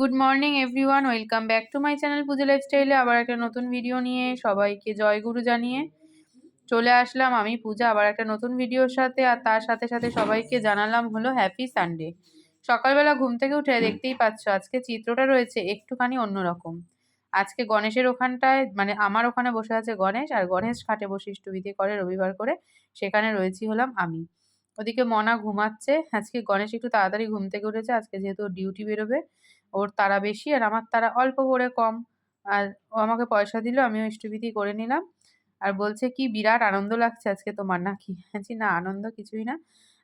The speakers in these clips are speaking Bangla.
Good morning everyone welcome back to my channel Pujo লাইফস্টাইলে আবার একটা নতুন ভিডিও নিয়ে সবাইকে জয়গুরু জানিয়ে চলে আসলাম আমি, পূজা। আবার একটা নতুন ভিডিওর সাথে আর তার সাথে সাথে সবাইকে জানালাম হলো হ্যাপি সানডে সকালবেলা ঘুম থেকে উঠে দেখতেই পাচ্ছ, আজকে চিত্রটা রয়েছে একটুখানি অন্যরকম। আজকে গণেশের ওখানটায় মানে আমার ওখানে বসে আছে গণেশ, আর গণেশ খাটে বসে ইষ্টবিধি করে রবিবার করে সেখানে রয়েছি হলাম আমি। ওদিকে মনা ঘুমাচ্ছে। আজকে গণেশ একটু তাড়াতাড়ি ঘুম থেকে উঠেছে। আজকে যেহেতু ডিউটি বেরোবে, ওর তারা বেশি আর আমার তারা অল্প করে কম। আর ও আমাকে পয়সা দিল, আমিও ইষ্টবিধি করে নিলাম। আর বলছে, কি বিরাট আনন্দ লাগছে আজকে তোমার নাকি? বলছি, না, আনন্দ কিছুই না।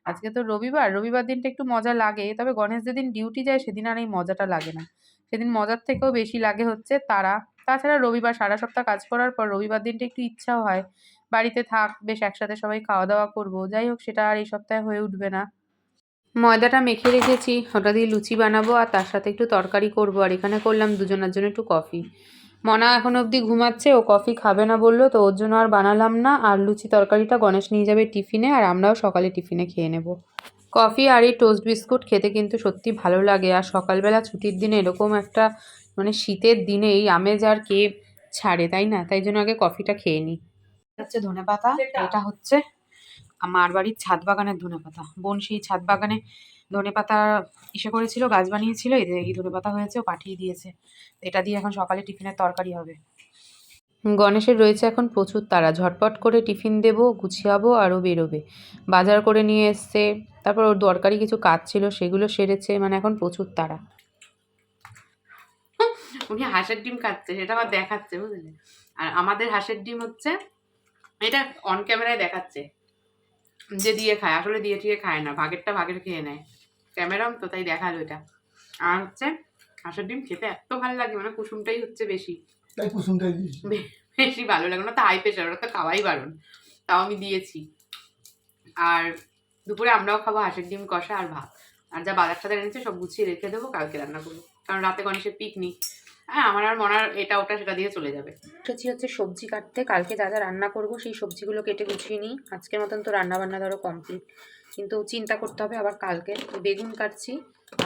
আজকে তো রবিবার। রবিবার দিনটা একটু মজা লাগে। তবে গণেশ যেদিন ডিউটি যায়, সেদিন আর এই মজাটা লাগে না। সেদিন মজার থেকেও বেশি লাগে হচ্ছে তারা। তাছাড়া রবিবার সারা সপ্তাহ কাজ করার পর রবিবার দিনটা একটু ইচ্ছাও হয়। বাড়িতে থাক, বেশ একসাথে সবাই খাওয়া দাওয়া করব। যাই হোক, সেটা আর এই সপ্তাহে হয়ে উঠবে না। ময়দাটা মেখে রেখেছি, ওটা দিয়ে লুচি বানাবো আর তার সাথে একটু তরকারি করব। আর এখানে করলাম দুজনের জন্য একটু কফি। মনা এখন অবধি ঘুমাচ্ছে, ও কফি খাবে না বলল, তো ওর জন্য আর বানালাম না। আর লুচি তরকারিটা গণেশ নিয়ে যাবে টিফিনে, আর আমরাও সকালে টিফিনে খেয়ে নেব। কফি আর এই টোস্ট বিস্কুট খেতে কিন্তু সত্যি ভালো লাগে। আর সকালবেলা ছুটির দিনে এরকম একটা মানে শীতের দিনে এই আমেজ আর কে ছাড়ে, তাই না? তাই জন্য আগে কফিটা খেয়ে নিই। হচ্ছে ধনে পাতা এটা হচ্ছে আমার বাড়ির ছাদ বাগানের ধনে পাতা। বোন সেই ছাদ বাগানে ধনে পাতা ইসে করেছিল গাছ বানিয়েছিল এই ধনে পাতা হয়েছে ও পাঠিয়ে দিয়েছে। এটা দিয়ে এখন সকালে টিফিনের তরকারি হবে। গণেশের রয়েছে এখন প্রচুর তারা। ঝটপট করে টিফিন দেবো গুছিয়াবো আরও বেরোবে। বাজার করে নিয়ে এসছে তারপর ওর দরকারি কিছু কাজ ছিল সেগুলো সেরেছে মানে এখন প্রচুর তারা। উনি হাঁসের ডিম খাচ্ছে সেটা আবার দেখাচ্ছে বুঝলে? আর আমাদের হাঁসের ডিম হচ্ছে এটা অন ক্যামেরায় দেখাচ্ছে যে দিয়ে খায় আসলে দিয়ে টিয়ে খায় না ভাগেরটা ভাগের খেয়ে নেয়। ক্যামেরাম তো তাই দেখাল এটা। আর হচ্ছে হাঁসের ডিম খেতে এত ভালো লাগে মানে কুসুমটাই হচ্ছে বেশি। তাই কুসুমটাই বেশি। ভালো লাগে না তো হাই প্রেশার ওটা তো খাওয়াই বারণ। তাও আমি দিয়েছি। আর দুপুরে আমরাও খাব হাঁসের ডিম কষা আর ভাত। আর যা বাজার টাজার এনেছে সব গুছিয়ে রেখে দেবো কালকে রান্না করব। কারণ রাতে গণেশের পিকনিক হ্যাঁ আমার আর মনার এটা ওটা সেটা দিয়ে চলে যাবে। উঠেছি হচ্ছে সবজি কাটতে। কালকে যা যা রান্না করব সেই সবজিগুলো কেটে গুছিয়ে নিই। আজকের মতন তো রান্না বান্না ধরো কমপ্লিট কিন্তু চিন্তা করতে হবে আবার কালকে। বেগুন কাটছি।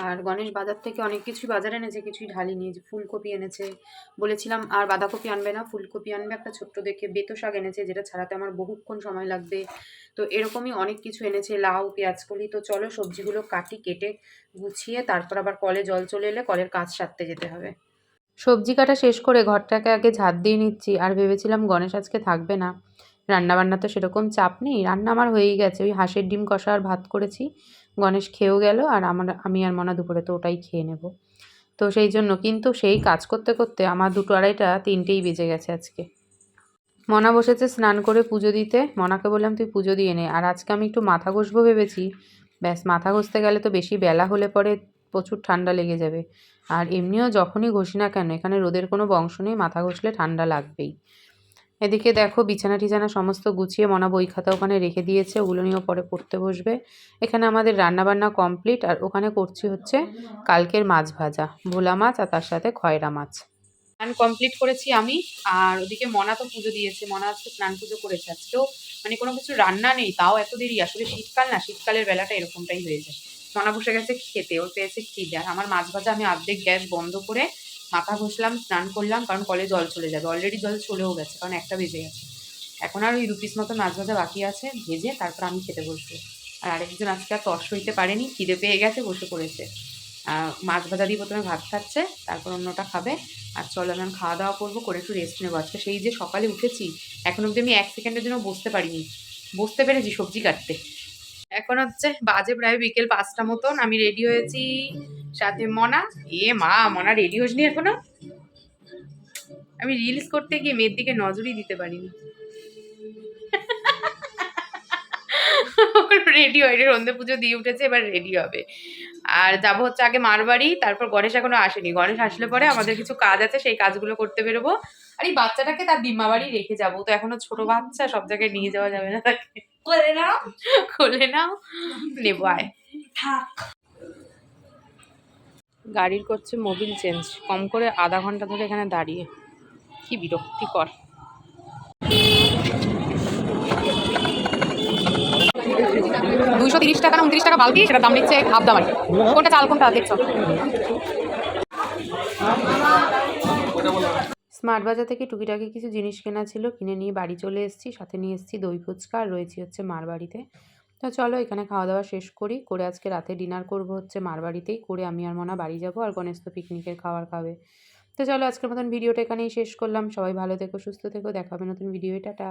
আর গণেশ বাজার থেকে অনেক কিছুই বাজারে এনেছে, কিছুই ঢালিনি। যে ফুলকপি এনেছে। বলেছিলাম, আর বাঁধাকপি আনবে না। ফুলকপি আনবে একটা ছোট্ট দেখে বেতো শাক এনেছে, যেটা ছাড়াতে আমার বহুক্ষণ সময় লাগবে। তো এরকমই অনেক কিছু এনেছে, লাউ পেঁয়াজকলি তো চলো সবজিগুলো কাটি, কেটে গুছিয়ে তারপর আবার কলে জল চলে এলে কলের কাজ সারতে যেতে হবে। সবজি কাটা শেষ করে ঘরটাকে আগে ঝাঁট দিয়ে নিচ্ছি, আর ভেবেছিলাম গণেশ আজকে থাকবে না। রান্না বান্না তো সেরকম চাপ নেই, রান্না আমার হয়েই গেছে। ওই হাঁসের ডিম কষা আর ভাত করেছি, গণেশ খেয়েও গেল, আর আমার, আমি আর মনা দুপুরে তো ওটাই খেয়ে নেব। তো সেই জন্য, কিন্তু সেই কাজ করতে করতে আমার দুটো আড়াইটা, তিনটেই বেজে গেছে আজকে। মনা বসেছে স্নান করে পুজো দিতে। মনাকে বললাম, তুই পুজো দিয়ে নে। আর আজকে আমি একটু মাথা ঘষবো ভেবেছি। ব্যাস, মাথা ঘষতে গেলে তো বেশি বেলা হলে পরে প্রচুর ঠান্ডা লেগে যাবে। আর এমনিও যখনই ঘষি না কেন, এখানে রোদের কোনো বংশ নেই, মাথা ঘষলে ঠান্ডা লাগবেই। এদিকে দেখো বিছানা টিছানা সমস্ত গুছিয়ে মনা বই খাতা ওখানে রেখে দিয়েছে, ওগুলো নিয়েও পরে পড়তে বসবে। এখানে আমাদের রান্নাবান্না কমপ্লিট, আর ওখানে করছি হচ্ছে কালকের মাছ ভাজা, ভোলা মাছ আর তার সাথে খয়রা মাছ। স্নান কমপ্লিট করেছি আমি, আর ওদিকে মনা তো পুজো দিয়েছে, মনা আজকে স্নান পুজো করেছে। আজকেও মানে কোনো কিছু রান্না নেই, তাও এত দেরি, আসলে শীতকাল না, শীতকালের বেলাটা এরকমটাই হয়ে যায়। মনা বসে গেছে খেতে, ওর পেয়েছে খিদে। আর আমার মাছ ভাজা, আমি অর্ধেক গ্যাস বন্ধ করে মাথা ঘষলাম, স্নান করলাম, কারণ কলে জল চলে যাবে। অলরেডি জল চলেও গেছে, কারণ একটা বেজে গেছে। এখন আর ওই দু পিস মতো মাছ ভাজা বাকি আছে, ভেজে তারপর আমি খেতে বসবো। আর আরেকজন আজকে আর তর্স হইতে পারেনি, খিদে পেয়ে গেছে, বসে পড়েছে। মাছ ভাজা দিয়ে প্রথমে ভাত খাচ্ছে, তারপর অন্যটা খাবে। আর চলো, আমি খাওয়া দাওয়া করব, করে একটু রেস্ট নেব। আজকে সেই যে সকালে উঠেছি, এখন অবধি আমি এক সেকেন্ডের জন্য বসতে পারিনি। বসতে পেরেছি সবজি কাটতে। এখন হচ্ছে বাজে প্রায় বিকেল পাঁচটা মতন। আমি রেডি হয়েছি সাথে মনা। এ মা, মনা রেডি হোসনি এখনও? আমি রিলস করতে গিয়ে মেয়ের দিকে নজরই দিতে পারিনি। রেডি হয় সন্ধে পুজো দিয়ে উঠেছে, এবার রেডি হবে। আর যাব হচ্ছে আগে মার বাড়ি, তারপর গণেশ এখনও আসেনি। গণেশ আসলে পরে আমাদের কিছু কাজ আছে, সেই কাজগুলো করতে বেরোবো। আর এই বাচ্চাটাকে তার বিমা বাড়ি রেখে যাব। তো এখনও ছোট বাচ্চা, সব জায়গায় নিয়ে যাওয়া যাবে না তাকে। করে নাও। খুলে নাও। নেব আয়। থাক। গাড়ির করছে মোবিল চেঞ্জ। কম করে আধা ঘণ্টা ধরে এখানে দাঁড়িয়ে। কি বিরক্তিকর। দুইশো তিরিশ টাকা না উনত্রিশ টাকা বালতি? সেটার দাম নিচ্ছে হাফ দাম আর কোনটা চাল কোনটা দেখছ? স্মার্ট বাজার থেকে টুকিটাকি কিছু জিনিস কেনা ছিল, কিনে নিয়ে বাড়ি চলে এসেছি, সাথে নিয়ে এসেছি দই ফুচকা, আর রয়েছি হচ্ছে মার বাড়িতে। তো চলো এখানে খাওয়া দাওয়া শেষ করি, করে আজকে রাতে ডিনার করব হচ্ছে মার বাড়িতেই, করে আমি আর মনা বাড়ি যাব আর গণেশ তো পিকনিকের খাবার খাবে। তো চলো আজকের মতন ভিডিওটা এখানেই শেষ করলাম, সবাই ভালো থেকো, সুস্থ থেকো দেখাবে নতুন ভিডিও টাটা।